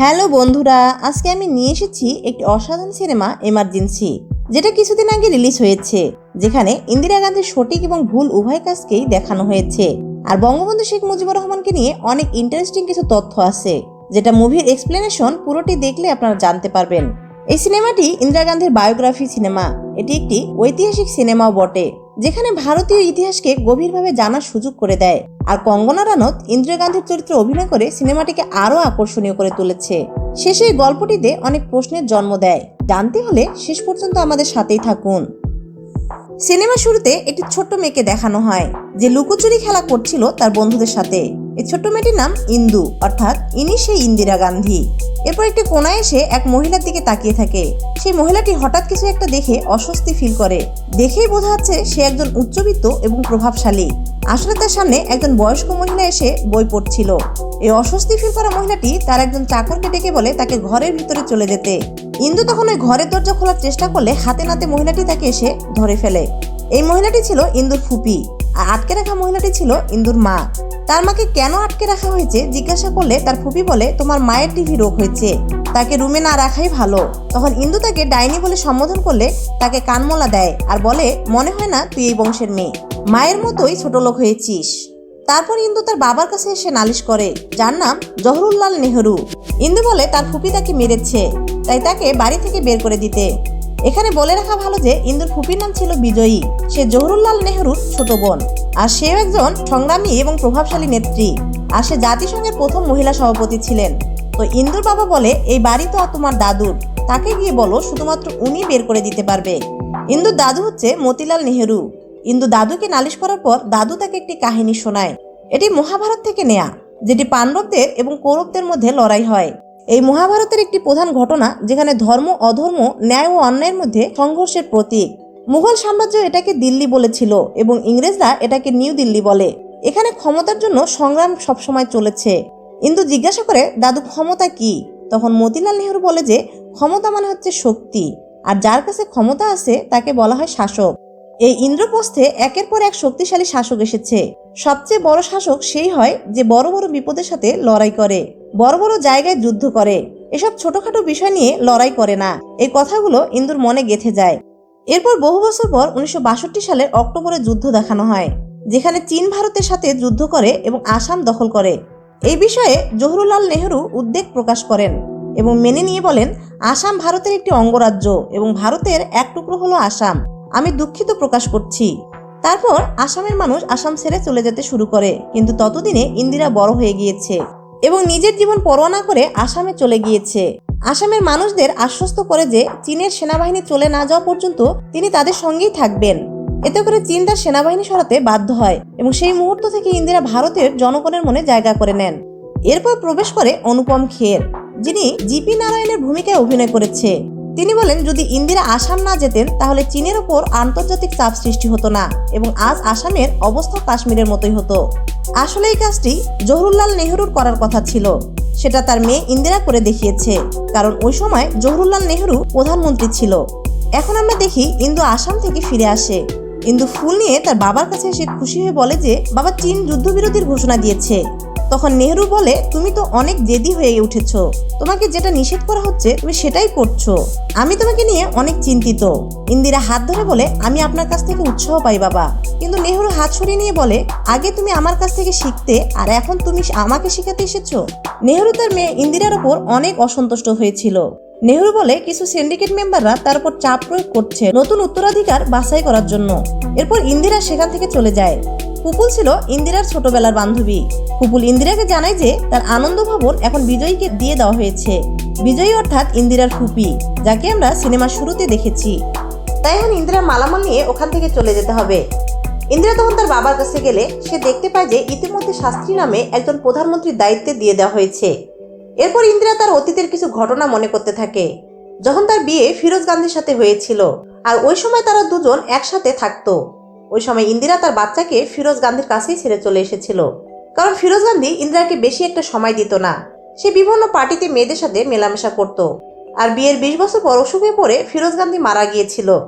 Hello বন্ধুরা, আজকে আমি নিয়ে এসেছি একটি অসাধারণ সিনেমা এমার্জেন্সি যেটা কিছুদিন আগে রিলিজ হয়েছে, যেখানে ইন্দিরা গান্ধীর সঠিক এবং ভুল উভয় কাজকেই দেখানো হয়েছে। আর বঙ্গবন্ধু শেখ মুজিবুর রহমানকে নিয়ে অনেক ইন্টারেস্টিং কিছু তথ্য আছে, যেটা মুভির এক্সপ্লেনেশন পুরোটি দেখলে আপনারা জানতে পারবেন। এই সিনেমাটি ইন্দিরা গান্ধীর বায়োগ্রাফি সিনেমা এটি একটি ঐতিহাসিক সিনেমাও বটে। যেখানে ভারতীয় ইতিহাসকে গভীরভাবে জানার সুযোগ করে দেয়। আর কঙ্গনা রানত ইন্দিরা গান্ধীর চরিত্রে অভিনয় করে সিনেমাটিকে আরও আকর্ষণীয় করে তুলেছে। শেষে গল্পটিতে অনেক প্রশ্নের জন্ম দেয়। জানতে হলে শেষ পর্যন্ত আমাদের সাথেই থাকুন। সিনেমা শুরুতে একটি ছোট্ট মেয়েকে দেখানো হয়, যে লুকোচুরি খেলা করছিল তার বন্ধুদের সাথে। এই ছোট্ট মেয়েটির নাম ইন্দু, অর্থাৎ ইনি সেই ইন্দিরা গান্ধী। এরপর একটি কোনায় এসে এক মহিলার দিকে তাকিয়ে থাকে। সেই মহিলাটি হঠাৎ কিছু একটা দেখে অস্বস্তি ফিল করে। দেখেই বোঝা যাচ্ছে সে একজন উচ্চবিত্ত এবং প্রভাবশালী। আসলে তার সামনে একজন বয়স্ক মহিলা এসে বই পড়ছিল। এই অস্বস্তি ফিল করা মহিলাটি তার একজন চাকরকে ডেকে বলে তাকে ঘরের ভিতরে চলে যেতে। ইন্দু তখন ওই ঘরের দরজা খোলার চেষ্টা করলে হাতে নাতে মহিলাটি তাকে এসে ধরে ফেলে। এই মহিলাটি ছিল ইন্দুর ফুপি, আর আটকে রাখা মহিলাটি ছিল ইন্দুর মা। তার মাকে কেন আটকে রাখা হয়েছে জিজ্ঞাসা করলে তার ফুপি বলে, তোমার মায়ের টিভি রোগ হয়েছে। তাকে রুমে না রাখাই ভালো। তখন ইন্দু তাকে ডাইনি বলে সম্বোধন করলে তাকে কানমলা দেয় আর বলে, মনে হয় না তুই এই বংশের মেয়ে। মায়ের মতোই ছোট লোক হয়েছিস। তারপর ইন্দু তার বাবার কাছে এসে নালিশ করে, যার নাম জহরুল্লাল নেহরু। ইন্দু বলে, তার ফুপি তাকে মেরেছে, তাই তাকে বাড়ি থেকে বের করে দিতে। এখানে বলে রাখা ভালো যে ইন্দুর ফুপির নাম ছিল বিজয়ী। সে জহরুল্লাল নেহরুর ছোট বোন। আর সেও একজন সংগ্রামী এবং প্রভাবশালী নেত্রী। আর সে জাতিসংঘের প্রথম মহিলা সভাপতি ছিলেন। তো ইন্দুর বাবা বলে, এই বাড়ি তো আর তোমার দাদুর। তাকে গিয়ে বলো শুধুমাত্র উনি বের করে দিতে পারবে। ইন্দুর দাদু হচ্ছে মতিলাল নেহেরু। ইন্দু দাদুকে নালিশ করার পর দাদু তাকে একটি কাহিনী শোনায়। এটি মহাভারত থেকে নেয়া, যেটি পাণ্ডবদের এবং কৌরবদের মধ্যে লড়াই হয়। এই মহাভারতের একটি প্রধান ঘটনা, যেখানে ধর্ম, অধর্ম, ন্যায় ও অন্যায়ের মধ্যে সংঘর্ষের প্রতীক। মুঘল সাম্রাজ্য এটাকে দিল্লি বলেছিল এবং ইংরেজরা এটাকে নিউ দিল্লি বলে। এখানে ক্ষমতার জন্য সংগ্রাম সবসময় চলেছে। ইন্দু জিজ্ঞাসা করে, দাদু, ক্ষমতা কি? তখন মতিলাল নেহরু বলে যে, ক্ষমতা মানে হচ্ছে শক্তি। আর যার কাছে ক্ষমতা আছে, তাকে বলা হয় শাসক। এই ইন্দ্রপ্রস্থে একের পর এক শক্তিশালী শাসক এসেছে। সবচেয়ে বড় শাসক সেই হয় যে বড় বড় বিপদের সাথে লড়াই করে, বড় বড় জায়গায় যুদ্ধ করে। এসব ছোটখাটো বিষয় নিয়ে লড়াই করে না। এই কথাগুলো ইন্দুর মনে গেথে যায়। এরপর বহু বছর পর উনিশশো সালের অক্টোবরে যুদ্ধ দেখানো হয়, যেখানে চীন ভারতের সাথে যুদ্ধ করে এবং আসাম দখল করে। এই বিষয়ে জহুরুলাল নেহরু উদ্বেগ প্রকাশ করেন এবং মেনে নিয়ে বলেন, আসাম ভারতের একটি অঙ্গরাজ্য এবং ভারতের এক টুকরো হলো আসাম। আমি দুঃখিত প্রকাশ করছি। তারপর আসামের মানুষ আসাম ছেড়ে চলে যেতে শুরু করে, কিন্তু ততদিনে ইন্দিরা বড় হয়ে গিয়েছে এবং নিজের জীবন পরোয়া না করে আসামে চলে গিয়েছে। আসামের মানুষদের আশ্বস্ত করে যে চীনের সেনাবাহিনী চলে না যাওয়া পর্যন্ত তিনি তাদের সঙ্গেই থাকবেন। এতে করে চীন তার সেনাবাহিনী সরাতে বাধ্য হয় এবং সেই মুহূর্ত থেকে ইন্দিরা ভারতের জনগণের মনে জায়গা করে নেন। এরপর প্রবেশ করে অনুপম খের, যিনি জিপি নারায়ণের ভূমিকায় অভিনয় করেছে। তিনি বলেন, যদি ইন্দিরা আসাম না যেতেন, তাহলে চীনের ওপর আন্তর্জাতিক চাপ সৃষ্টি হতো না এবং আজ আসামের অবস্থা কাশ্মীরের মতোই হতো। আসলে এই কাজটি জহরুল্লাল নেহরুর করার কথা ছিল। সেটা তার মেয়ে ইন্দিরা করে দেখিয়েছে, কারণ ওই সময় জহরুল্লাল নেহরু প্রধানমন্ত্রী ছিল। এখন আমরা দেখি ইন্দু আসাম থেকে ফিরে আসে। ইন্দু ফুল নিয়ে তার বাবার কাছে এসে খুশি হয়ে বলে যে, বাবা চীন যুদ্ধবিরতির ঘোষণা দিয়েছে। তখন নেহরু বলে, তুমি তো অনেক জেদি হয়ে উঠেছ। তোমাকে যেটা নিষেধ করা হচ্ছে, তুমি সেটাই করছ। আমি তোমাকে নিয়ে অনেক চিন্তিত। ইন্দিরা হাত ধরে বলে, আমি আপনার কাছ থেকে উৎসাহ পাই, বাবা। কিন্তু নেহরু হাত সরিয়ে নিয়ে বলে, আগে তুমি আমার কাছ থেকে শিখতে, আর এখন তুমি আমাকে শেখাতে এসেছ? নেহরু তার মেয়ে ইন্দিরার ওপর অনেক অসন্তুষ্ট হয়েছিল। নেহরু বলে, কিছু সিন্ডিকেট মেম্বাররা তার উপর চাপ প্রয়োগ করছে নতুন উত্তরাধিকার বাছাই করার জন্য। এরপর ইন্দিরা সেখান থেকে চলে যায়। পুপুল ছিল ইন্দিরার ছোটবেলার বান্ধবী। পুপুল ইন্দিরাকে জানায় যে, তার আনন্দ ভবন এখন বিজয়ীকে দিয়ে দেওয়া হয়েছে। বিজয়ী অর্থাৎ ইন্দিরার ফুপি, যাকে আমরা সিনেমার শুরুতে দেখেছি। তাই এখন ইন্দিরা মালামাল নিয়ে ওখান থেকে চলে যেতে হবে। ইন্দিরা তখন তার বাবার কাছে গেলে সে দেখতে পায় যে, ইতিমধ্যে শাস্ত্রী নামে একজন প্রধানমন্ত্রীর দায়িত্বে দিয়ে দেওয়া হয়েছে। এরপর ইন্দিরা তার অতীতের কিছু ঘটনা মনে করতে থাকে। যখন তার বিয়ে ফিরোজ গান্ধীর সাথে হয়েছিল, আর ওই সময় তারা দুজন একসাথে থাকতো। ওই সময় ইন্দিরা তার বাচ্চাকে ফিরোজ গান্ধীর কাছেই ছেড়ে চলে এসেছিল। কারণ ফিরোজ গান্ধী ইন্দিরাকে বেশি একটা সময় দিত না। সে বিভিন্ন পার্টিতে মেয়েদের সাথে মেলামেশা করত। আর বিয়ের বিশ বছর পর অসুখে পড়ে ফিরোজ গান্ধী মারা গিয়েছিল।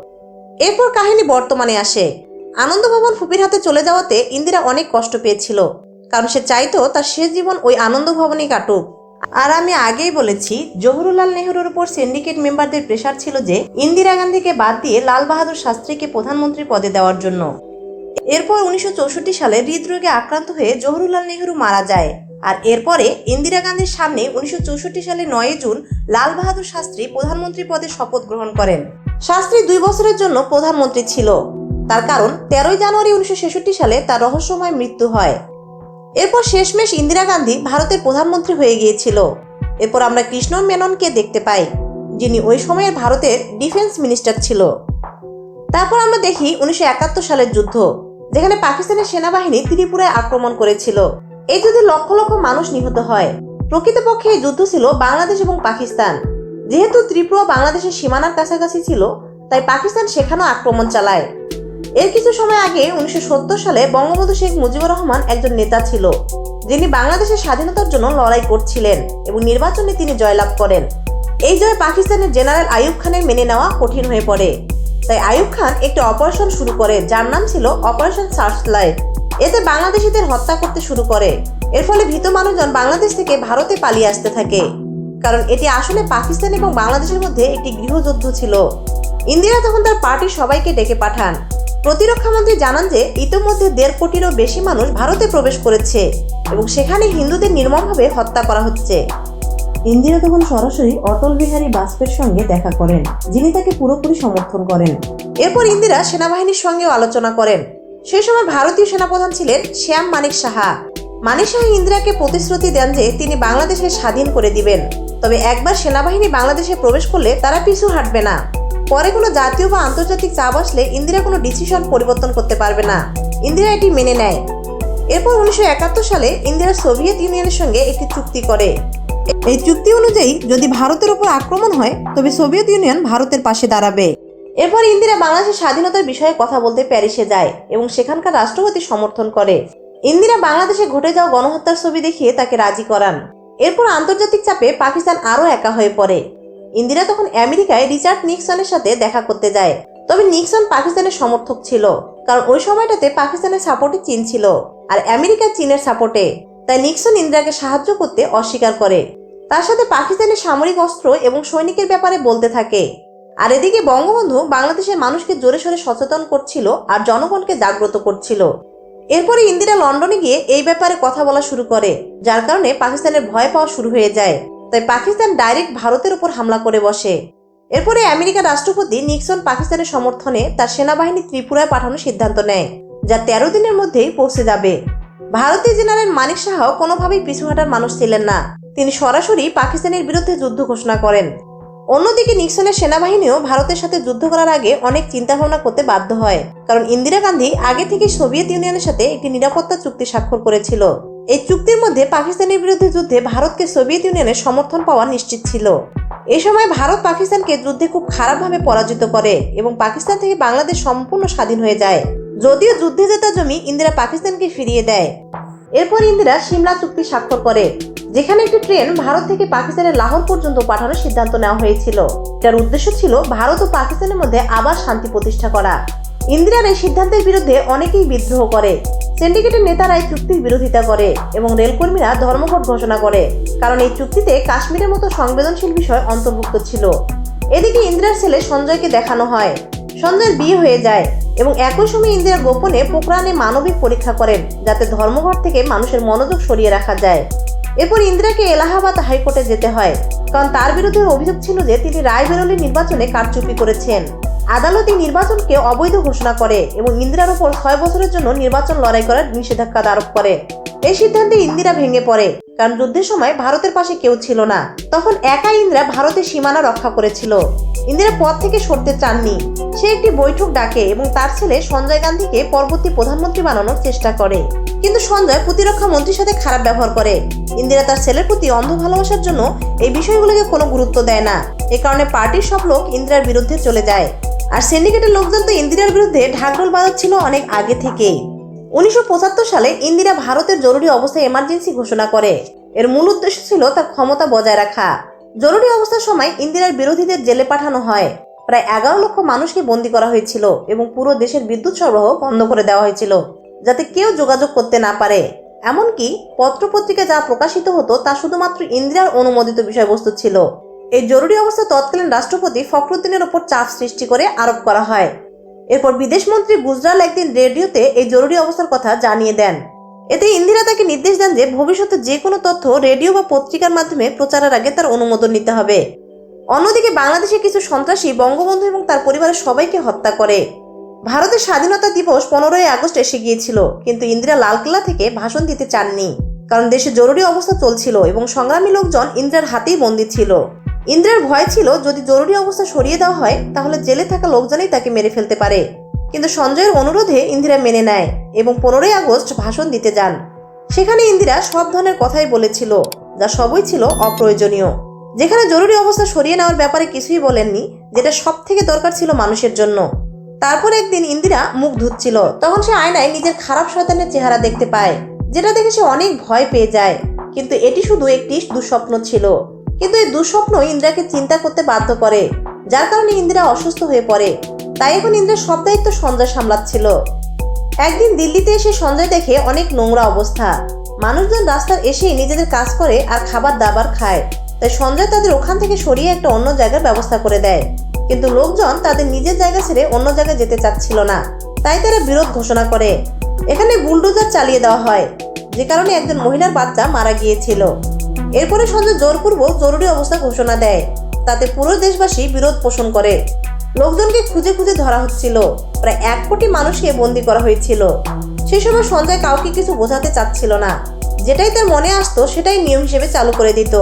এরপর কাহিনী বর্তমানে আসে। আনন্দ ভবন ফুপির হাতে চলে যাওয়াতে ইন্দিরা অনেক কষ্ট পেয়েছিল। কারণ সে চাইতো তার শেষ জীবন ওই আনন্দ ভবনেই কাটুক। আর আমি আগেই বলেছি জহুরুলাল নেহরুর উপর সিন্ডিকেট মেম্বারদের প্রেশার ছিল যে ইন্দিরা গান্ধীকে বাদ দিয়ে লাল বাহাদুর শাস্ত্রীকে প্রধানমন্ত্রী পদে দেওয়ার জন্য। এরপর উনিশশো চৌষট্টি সালে হৃদরোগে আক্রান্ত হয়ে জহুরুলাল নেহরু মারা যায়। আর এরপরে ইন্দিরা গান্ধীর সামনে উনিশশো চৌষট্টি সালে নয় জুন লাল বাহাদুর শাস্ত্রী প্রধানমন্ত্রী পদে শপথ গ্রহণ করেন। শাস্ত্রী দুই বছরের জন্য প্রধানমন্ত্রী ছিল। তার কারণ তেরোই জানুয়ারি উনিশশো ছেষট্টি সালে তার রহস্যময় মৃত্যু হয়। এরপর শেষমেশ ইন্দিরা গান্ধী ভারতের প্রধানমন্ত্রী হয়ে গিয়েছিল। এরপর আমরা কৃষ্ণ মেননকে দেখতে পাই, যিনি ওই সময়ের ভারতের ডিফেন্স মিনিস্টার ছিল। তারপর আমরা দেখি উনিশশো একাত্তর সালের যুদ্ধ, যেখানে পাকিস্তানের সেনাবাহিনী ত্রিপুরায় আক্রমণ করেছিল। এই যুদ্ধে লক্ষ লক্ষ মানুষ নিহত হয়। প্রকৃতপক্ষে এই যুদ্ধ ছিল বাংলাদেশ এবং পাকিস্তান। যেহেতু ত্রিপুরা বাংলাদেশের সীমানার কাছাকাছি ছিল, তাই পাকিস্তান সেখানেও আক্রমণ চালায়। এর কিছু সময় আগে উনিশশো সত্তর সালে বঙ্গবন্ধু শেখ মুজিবুর রহমান একজন নেতা ছিল, যিনি বাংলাদেশের স্বাধীনতার জন্য লড়াই করছিলেন এবং নির্বাচনে তিনি জয়লাভ করেন। এই জয় পাকিস্তানের জেনারেল আইয়ুব খানের মেনে নেওয়া কঠিন হয়ে পড়ে। তাই আইয়ুব খান একটি অপারেশন শুরু করে, যার নাম ছিল অপারেশন সার্চ লাইট। এতে বাংলাদেশিদের হত্যা করতে শুরু করে। এর ফলে ভীত মানুষজন বাংলাদেশ থেকে ভারতে পালিয়ে আসতে থাকে। কারণ এটি আসলে পাকিস্তান এবং বাংলাদেশের মধ্যে একটি গৃহযুদ্ধ ছিল। ইন্দিরা তখন তার পার্টির সবাইকে ডেকে পাঠান। প্রতিরক্ষা মন্ত্রী জানান যে ইতোমধ্যে দেড় কোটিরও বেশি মানুষ ভারতে প্রবেশ করেছে এবং সেখানে হিন্দুদের নির্মমভাবে হত্যা করা হচ্ছে। ইন্দিরা তখন সরাসরি অটল বিহারী বাজপেয়ীর সঙ্গে দেখা করেন যিনি তাকে পুরোপুরি সমর্থন করেন। এরপর ইন্দিরা সেনাবাহিনীর সঙ্গেও আলোচনা করেন। সেই সময় ভারতীয় সেনাপ্রধান ছিলেন শ্যাম মানিক সাহা। মানিক সাহা ইন্দিরাকে প্রতিশ্রুতি দেন যে তিনি বাংলাদেশকে স্বাধীন করে দিবেন। তবে একবার সেনাবাহিনী বাংলাদেশে প্রবেশ করলে তারা পিছু হাঁটবে না। পরে কোনো জাতীয় বা আন্তর্জাতিক চাপ আসলে ইন্দিরা কোনো ডিসিশন পরিবর্তন করতে পারবে না। ইন্দিরা এটি মেনে নেয়। এরপর উনিশশো একাত্তর সালে ইন্দিরা সোভিয়েত ইউনিয়নের সঙ্গে একটি চুক্তি করে। এই চুক্তি অনুযায়ী যদি ভারতের উপর আক্রমণ হয়, তবে সোভিয়েত ইউনিয়ন ভারতের পাশে দাঁড়াবে। এরপর ইন্দিরা বাংলাদেশের স্বাধীনতার বিষয়ে কথা বলতে প্যারিসে যায় এবং সেখানকার রাষ্ট্রপতি সমর্থন করে। ইন্দিরা বাংলাদেশে ঘটে যাওয়া গণহত্যার ছবি দেখিয়ে তাকে রাজি করান। এরপর আন্তর্জাতিক চাপে পাকিস্তান আরও একা হয়ে পড়ে। ইন্দিরা তখন আমেরিকায় রিচার্ড নিক্সনের সাথে দেখা করতে যায়। তবে নিক্সন পাকিস্তানের সমর্থক ছিল, কারণ ওই সময়টাতে পাকিস্তানের সাপোর্টে চীন ছিল আর আমেরিকা চীনের সাপোর্টে। তাই নিক্সন ইন্দিরাকে সাহায্য করতে অস্বীকার করে। তার সাথে পাকিস্তানের সামরিক অস্ত্র এবং সৈনিকের ব্যাপারে বলতে থাকে। আর এদিকে বঙ্গবন্ধু বাংলাদেশের মানুষকে জোরে সোরে সচেতন করছিল আর জনগণকে জাগ্রত করছিল। এরপরে ইন্দিরা লন্ডনে গিয়ে এই ব্যাপারে কথা বলা শুরু করে, যার কারণে পাকিস্তানের ভয় পাওয়া শুরু হয়ে যায়। তাই পাকিস্তান ডাইরেক্ট ভারতের উপর হামলা করে বসে। এরপরে আমেরিকার রাষ্ট্রপতি নিক্সন পাকিস্তানের সমর্থনে তার সেনাবাহিনী ত্রিপুরায় পাঠানোর সিদ্ধান্ত নেয়, যা তেরো দিনের মধ্যেই পৌঁছে যাবে। ভারতীয় জেনারেল মানিক শাহ কোনোভাবেই পিছু হাঁটার মানুষ ছিলেন না। তিনি সরাসরি পাকিস্তানের বিরুদ্ধে যুদ্ধ ঘোষণা করেন। অন্যদিকে নিক্সনের সেনাবাহিনীও ভারতের সাথে যুদ্ধ করার আগে অনেক চিন্তা ভাবনা করতে বাধ্য হয়, কারণ ইন্দিরা গান্ধী আগে থেকে সোভিয়েত ইউনিয়নের সাথে একটি নিরাপত্তা চুক্তি স্বাক্ষর করেছিল। এই চুক্তির মধ্যে পাকিস্তানের বিরুদ্ধে যুদ্ধে ভারতকে সোভিয়েত ইউনিয়নের সমর্থন পাওয়া নিশ্চিত ছিল। এ সময় ভারত পাকিস্তানকে যুদ্ধে খুব খারাপভাবে পরাজিত করে এবং পাকিস্তান থেকে বাংলাদেশ সম্পূর্ণ স্বাধীন হয়ে যায়। যদিও যুদ্ধে জেতা জমি ইন্দিরা পাকিস্তানকে ফিরিয়ে দেয়। এরপর ইন্দিরা সিমলা চুক্তি স্বাক্ষর করে, যেখানে একটি ট্রেন ভারত থেকে পাকিস্তানের লাহোর পর্যন্ত পাঠানোর সিদ্ধান্ত নেওয়া হয়েছিল। যার উদ্দেশ্য ছিল ভারত ও পাকিস্তানের মধ্যে আবার শান্তি প্রতিষ্ঠা করা। ইন্দিরার এই সিদ্ধান্তের বিরুদ্ধে অনেকেই বিদ্রোহ করে। সিন্ডিকেটের নেতারা এই চুক্তির বিরোধিতা করে এবং রেলকর্মীরা ধর্মঘট ঘোষণা করে। কারণ এই চুক্তিতে কাশ্মীরের মতো সংবেদনশীল বিষয় অন্তর্ভুক্ত ছিল। এদিকে ইন্দিরার ছেলে সঞ্জয়কে দেখানো হয়। সঞ্জয়ের বিয়ে হয়ে যায় এবং একই সময় ইন্দিরা গোপনে পোকরানে মানবিক পরীক্ষা করেন যাতে ধর্মঘট থেকে মানুষের মনোযোগ সরিয়ে রাখা যায়। এরপর ইন্দিরাকে এলাহাবাদ হাইকোর্টে যেতে হয়। কারণ তার বিরুদ্ধে অভিযোগ ছিল যে তিনি রায় রায়বেরলি নির্বাচনে কারচুপি করেছেন। আদালত এই নির্বাচনকে অবৈধ ঘোষণা করে এবং ইন্দিরার উপর ছয় বছরের জন্য নির্বাচন লড়াই করার নিষেধাজ্ঞা আরোপ করে। এই সিদ্ধান্তে ইন্দিরা ভেঙে পড়ে। কারণ যুদ্ধের সময় ভারতের পাশে কেউ ছিল না। তখন একা ইন্দিরা ভারতের সীমানা রক্ষা করেছিল। ইন্দিরা পদ থেকে সরতে চাননি। সে একটি বৈঠক ডাকে এবং তার ছেলে সঞ্জয় গান্ধীকে পরবর্তী প্রধানমন্ত্রী বানানোর চেষ্টা করে। কিন্তু সঞ্জয় প্রতিরক্ষা মন্ত্রীর সাথে খারাপ ব্যবহার করে। ইন্দিরা তার ছেলের প্রতি অন্ধ ভালোবাসার জন্য এই বিষয়গুলোকে কোনো গুরুত্ব দেয় না। এ কারণে পার্টির সব লোক ইন্দিরার বিরুদ্ধে চলে যায়। আর সিন্ডিকেটের লোকজন তো ইন্দিরার বিরুদ্ধে ঢাকঢোল বাজাচ্ছিল অনেক আগে থেকেই। উনিশশো পঁচাত্তর সালে ইন্দিরা ভারতের জরুরি অবস্থায় এমার্জেন্সি ঘোষণা করে। এর মূল উদ্দেশ্য ছিল তার ক্ষমতা বজায় রাখা। জরুরি অবস্থার সময় ইন্দিরার বিরোধীদের জেলে পাঠানো হয়। প্রায় এগারো লক্ষ মানুষকে বন্দী করা হয়েছিল এবং পুরো দেশের বিদ্যুৎ সরবরাহ বন্ধ করে দেওয়া হয়েছিল, যাতে কেউ যোগাযোগ করতে না পারে। এমনকি পত্রপত্রিকা যা প্রকাশিত হতো তা শুধুমাত্র ইন্দিরার অনুমোদিত বিষয়বস্তু ছিল। এই জরুরি অবস্থা তৎকালীন রাষ্ট্রপতি ফখরুদ্দিনের ওপর চাপ সৃষ্টি করে আরোপ করা হয়। এরপর বিদেশমন্ত্রী গুজরাল একদিন রেডিওতে এই জরুরি অবস্থার কথা জানিয়ে দেন। এতে ইন্দিরা তাকে নির্দেশ দেন যে ভবিষ্যতে যে কোনো তথ্য রেডিও বা পত্রিকার মাধ্যমে প্রচারের আগে তার অনুমোদন নিতে হবে। অন্যদিকে বাংলাদেশে কিছু সন্ত্রাসী, বঙ্গবন্ধু এবং তার পরিবারের সবাইকে হত্যা করে। ভারতের স্বাধীনতা দিবস পনেরোই আগস্ট এসে গিয়েছিল, কিন্তু ইন্দিরা লালকেল্লা থেকে ভাষণ দিতে চাননি, কারণ দেশে জরুরি অবস্থা চলছিল এবং সংগ্রামী লোকজন ইন্দিরার হাতেই বন্দী ছিল। ইন্দ্রের ভয় ছিল, যদি জরুরি অবস্থা সরিয়ে দেওয়া হয়, তাহলে জেলে থাকা লোকজনই তাকে মেরে ফেলতে পারে। কিন্তু সঞ্জয়ের অনুরোধে ইন্দিরা মেনে নেয় এবং পনেরোই আগস্ট ভাষণ দিতে যান। সেখানে ইন্দিরা সব ধরনের কথাই বলেছিল, যা সবই ছিল অপ্রয়োজনীয়। যেখানে জরুরি অবস্থা সরিয়ে নেওয়ার ব্যাপারে কিছুই বলেননি, যেটা সব থেকে দরকার ছিল মানুষের জন্য। তারপর একদিন ইন্দিরা মুখ ধুচ্ছিল, তখন সে আয়নায় নিজের খারাপ শয়তানের চেহারা দেখতে পায়, যেটা দেখে সে অনেক ভয় পেয়ে যায়। কিন্তু এটি শুধু একটি দুঃস্বপ্ন ছিল। কিন্তু এই দুঃস্বপ্ন ইন্দ্রাকে চিন্তা করতে বাধ্য করে। যার কারণে ইন্দিরা অসুস্থ হয়ে পড়ে। তাই এখন ইন্দ্রার সব দায়িত্ব সঞ্জয় সামলাচ্ছিল। একদিন দিল্লিতে এসে সঞ্জয় দেখে অনেক নোংরা অবস্থা। মানুষজন রাস্তার এসেই নিজেদের কাজ করে আর খাবার দাবার খায়। তাই সঞ্জয় তাদের ওখান থেকে সরিয়ে একটা অন্য জায়গার ব্যবস্থা করে দেয়। কিন্তু লোকজন তাদের নিজের জায়গা ছেড়ে অন্য জায়গায় যেতে চাচ্ছিল না। তাই তারা বিরোধ ঘোষণা করে। এখানে বুলডোজার চালিয়ে দেওয়া হয়। যে কারণে একজন মহিলার বাচ্চা মারা গিয়েছিল। এরপরে সঞ্জয় জোরপূর্বক জরুরি অবস্থা ঘোষণা দেয়। তাতে পুরো দেশবাসী বিরোধ পোষণ করে। লোকজনকে খুঁজে খুঁজে ধরা হচ্ছিল। প্রায় এক কোটি মানুষকে বন্দি করা হয়েছিল। সেই সময় সঞ্জয় কাউকে কিছু বোঝাতে চাচ্ছিল না। যেটাই তার মনে আসতো, সেটাই নিয়ম হিসেবে চালু করে দিত।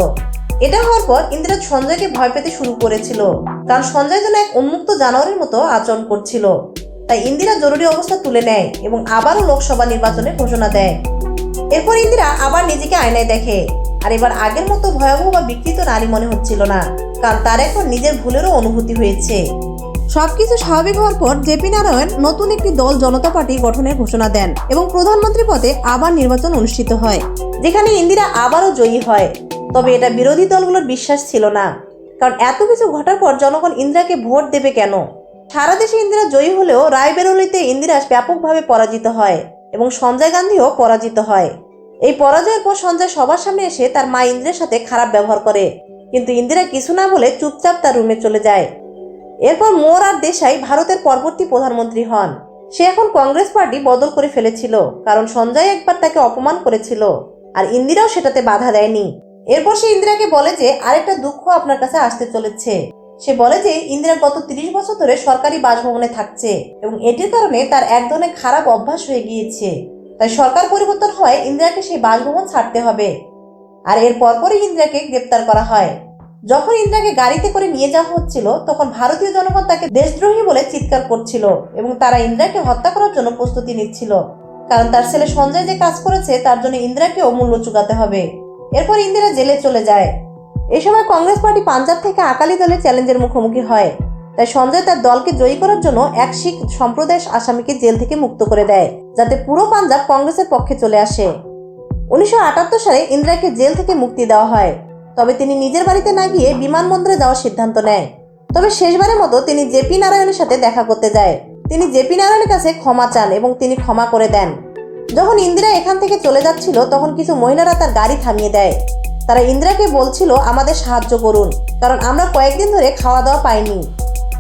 এটা হওয়ার পর ইন্দিরা সঞ্জয়কে ভয় পেতে শুরু করেছিল। কারণ সঞ্জয় যেন এক উন্মুক্ত জানোয়ারের মতো আচরণ করছিল। তাই ইন্দিরা জরুরি অবস্থা তুলে নেয় এবং আবারও লোকসভা নির্বাচনে ঘোষণা দেয়। এরপর ইন্দিরা আবার নিজেকে আয়নায় দেখে। আর এবার আগের মতো ভয়াবহ বা বিকৃত নারী মনে হচ্ছিল না, কারণ তার এখন নিজের ভুলেরও অনুভূতি হয়েছে। সবকিছু স্বাভাবিক হওয়ার পর জেপি নারায়ণ নতুন একটি দল জনতা পার্টি গঠনের ঘোষণা দেন এবং প্রধানমন্ত্রী পদে আবার নির্বাচন অনুষ্ঠিত হয়, যেখানে ইন্দিরা আবারও জয়ী হয়। তবে এটা বিরোধী দলগুলোর বিশ্বাস ছিল না, কারণ এত কিছু ঘটার পর জনগণ ইন্দিরাকে ভোট দেবে কেন? সারা দেশে ইন্দিরা জয়ী হলেও রায়বেরলিতে ইন্দিরা ব্যাপকভাবে পরাজিত হয় এবং সঞ্জয় গান্ধীও পরাজিত হয়। এই পরাজয়ের পর সঞ্জয় সবার সামনে এসে তার মা ইন্দিরার সাথে খারাপ ব্যবহার করে। কিন্তু ইন্দিরা কিছু না বলে চুপচাপ তার রুমে চলে যায়। এরপর মোর আর দেশাই ভারতের পরবর্তী প্রধানমন্ত্রী হন। সে এখন কংগ্রেস পার্টি বদল করে ফেলেছিল, কারণ সঞ্জয় একবার তাকে অপমান করেছিল, আর ইন্দিরাও সেটাতে বাধা দেয়নি। এরপর সে ইন্দিরাকে বলে যে, আরেকটা দুঃখ আপনার কাছে আসতে চলেছে। সে বলে যে, ইন্দিরা গত তিরিশ বছর ধরে সরকারি বাসভবনে থাকছে এবং এটির কারণে তার এক ধরনের খারাপ অভ্যাস হয়ে গিয়েছে। তাই সরকার পরিবর্তন হয় ইন্দিরাকে সেই বাসভবন ছাড়তে হবে। আর এর পরপরই ইন্দিরাকে গ্রেপ্তার করা হয়। যখন ইন্দিরাকে গাড়িতে করে নিয়ে যাওয়া হচ্ছিল, তখন ভারতীয় জনগণ তাকে দেশদ্রোহী বলে চিৎকার করছিল এবং তারা ইন্দিরাকে হত্যা করার জন্য প্রস্তুতি নিচ্ছিল। কারণ তার ছেলে সঞ্জয় যে কাজ করেছে, তার জন্য ইন্দিরাকে অমূল্য চুকাতে হবে। এরপর ইন্দিরা জেলে চলে যায়। এ সময় কংগ্রেস পার্টি পাঞ্জাব থেকে আকালি দলের চ্যালেঞ্জের মুখোমুখি হয়। তাই সঞ্জয় তার দলকে জয়ী করার জন্য এক শিখ সম্প্রদায় আসামিকে জেল থেকে মুক্ত করে দেয়, যাতে পুরো পাঞ্জাব কংগ্রেসের পক্ষে চলে আসে। উনিশশো আটাত্তর সালে ইন্দিরাকে জেল থেকে মুক্তি দেওয়া হয়, তবে তিনি নিজের বাড়িতে না গিয়ে বিমানবন্দরে যাওয়ার সিদ্ধান্ত নেয়। তবে শেষবারের মতো তিনি জেপি নারায়ণের সাথে দেখা করতে যায়। তিনি জেপি নারায়ণের কাছে ক্ষমা চান এবং তিনি ক্ষমা করে দেন। যখন ইন্দিরা এখান থেকে চলে যাচ্ছিল, তখন কিছু মহিলারা তার গাড়ি থামিয়ে দেয়। তারা ইন্দিরাকে বলছিল, আমাদের সাহায্য করুন, কারণ আমরা কয়েকদিন ধরে খাওয়া দাওয়া পাইনি।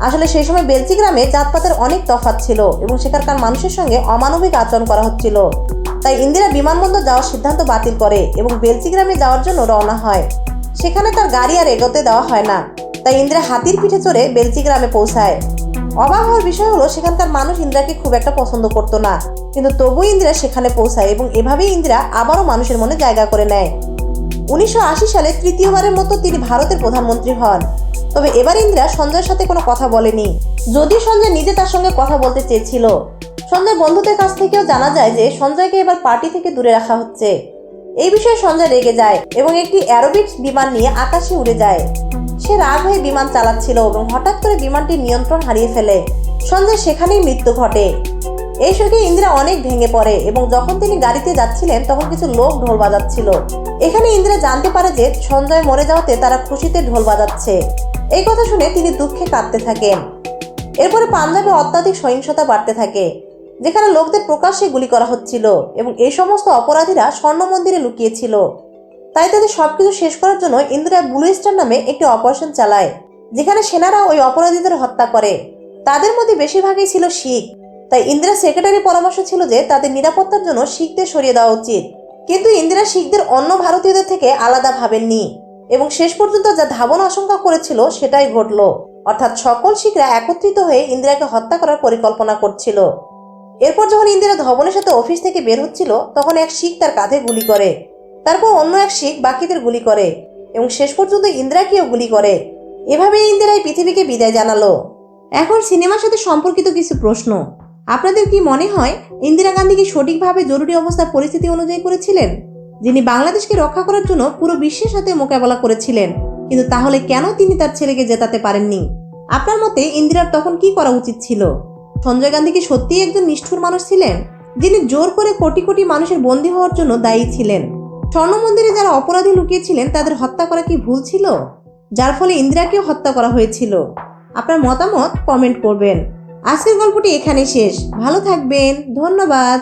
আসলে সেই সময় বেলচি গ্রামে জাতপাতের অনেক তফাৎ ছিল এবং সেখানকার মানুষের সঙ্গে অমানবিক আচরণ করা হচ্ছিল। তাই ইন্দিরা বিমানবন্দর যাওয়ার সিদ্ধান্ত বাতিল করে এবং বেলচি গ্রামে যাওয়ার জন্য রওনা হয়। সেখানে তার গাড়ি আর এগোতে দেওয়া হয় না। তাই ইন্দিরা হাতির পিঠে চড়ে বেলচি গ্রামে পৌঁছায়। অবাক হওয়ার বিষয় হলো, সেখানকার মানুষ ইন্দিরাকে খুব একটা পছন্দ করতো না। কিন্তু তবু ইন্দিরা সেখানে পৌঁছায় এবং এভাবেই ইন্দিরা আবারও মানুষের মনে জায়গা করে নেয়। উনিশশো আশি সালে তৃতীয়বারের মতো তিনি ভারতের প্রধানমন্ত্রী হন। তবে এবার ইন্দিরা সঞ্জয়ের সাথে কোনো কথা বলেনি। যদি সঞ্জয় নিজে তার সঙ্গে কথা বলতে চেয়েছিল, সঞ্জয় বন্ধুদের কাছ থেকেও জানা যায় যে সঞ্জয়কে এবার পার্টি থেকে দূরে রাখা হচ্ছে। এই বিষয়ে সঞ্জয় রেগে যায় এবং একটি অ্যারোবিক্স বিমান নিয়ে আকাশে উড়ে যায়। সে রাগ হয়ে বিমান চালাচ্ছিল এবং হঠাৎ করে বিমানটি নিয়ন্ত্রণ হারিয়ে ফেলে। সঞ্জয় সেখানেই মৃত্যু ঘটে। এই শোকে ইন্দিরা অনেক ভেঙে পড়ে এবং যখন তিনি গাড়িতে যাচ্ছিলেন, তখন কিছু লোক ঢোল বাজাচ্ছিল। এখানে ইন্দিরা জানতে পারে যে সঞ্জয় মরে যাওয়াতে তারা খুশিতে ঢোল বাজাচ্ছে। এই কথা শুনে তিনি দুঃখে কাঁদতে থাকেন। এরপরে পাঞ্জাবে অত্যাধিক সহিংসতা বাড়তে থাকে, যেখানে লোকদের প্রকাশ্যে গুলি করা হচ্ছিল এবং এই সমস্ত অপরাধীরা স্বর্ণ মন্দিরে লুকিয়েছিল। তাই তাদের সবকিছু শেষ করার জন্য ইন্দিরা ব্লু স্টার নামে একটি অপারেশন চালায়, যেখানে সেনারা ওই অপরাধীদের হত্যা করে। তাদের মধ্যে বেশিরভাগই ছিল শিখ। তাই ইন্দিরা সেক্রেটারি পরামর্শ ছিল যে তাদের নিরাপত্তার জন্য শিখদের সরিয়ে দেওয়া উচিত। কিন্তু ইন্দিরা শিখদের অন্য ভারতীয়দের থেকে আলাদা ভাবেননি এবং শেষ পর্যন্ত যা ধাবন আশঙ্কা করেছিল সেটাই ঘটল। অর্থাৎ সকল শিখরা একত্রিত হয়ে ইন্দিরাকে হত্যা করার পরিকল্পনা করছিল। এরপর যখন ইন্দিরা ধবনের সাথে অফিস থেকে বের হচ্ছিল, তখন এক শিখ তার কাঁধে গুলি করে। তারপর অন্য এক শিখ বাকিদের গুলি করে এবং শেষ পর্যন্ত ইন্দিরাকেও গুলি করে। এভাবে ইন্দিরা এই পৃথিবীকে বিদায় জানালো। এখন সিনেমার সাথে সম্পর্কিত কিছু প্রশ্ন। আপনাদের কি মনে হয় ইন্দিরা গান্ধী কি সঠিকভাবে জরুরি অবস্থা পরিস্থিতি অনুযায়ী করেছিলেন? যিনি বাংলাদেশকে রক্ষা করার জন্য পুরো বিশ্বের সাথে মোকাবেলা করেছিলেন, কিন্তু তাহলে কেন তিনি তার ছেলেকে জেতাতে পারেননি? আপনার মতে ইন্দিরার তখন কি করা উচিত ছিল? সঞ্জয় গান্ধী কি সত্যিই একজন নিষ্ঠুর মানুষ ছিলেন, যিনি জোর করে কোটি কোটি মানুষের বন্দী হওয়ার জন্য দায়ী ছিলেন? স্বর্ণ মন্দিরে যারা অপরাধী লুকিয়েছিলেন, তাদের হত্যা করা কি ভুল ছিল? যার ফলে ইন্দিরাকেও হত্যা করা হয়েছিল? আপনার মতামত কমেন্ট করবেন। আজকের গল্পটি এখানে শেষ। ভালো থাকবেন। ধন্যবাদ।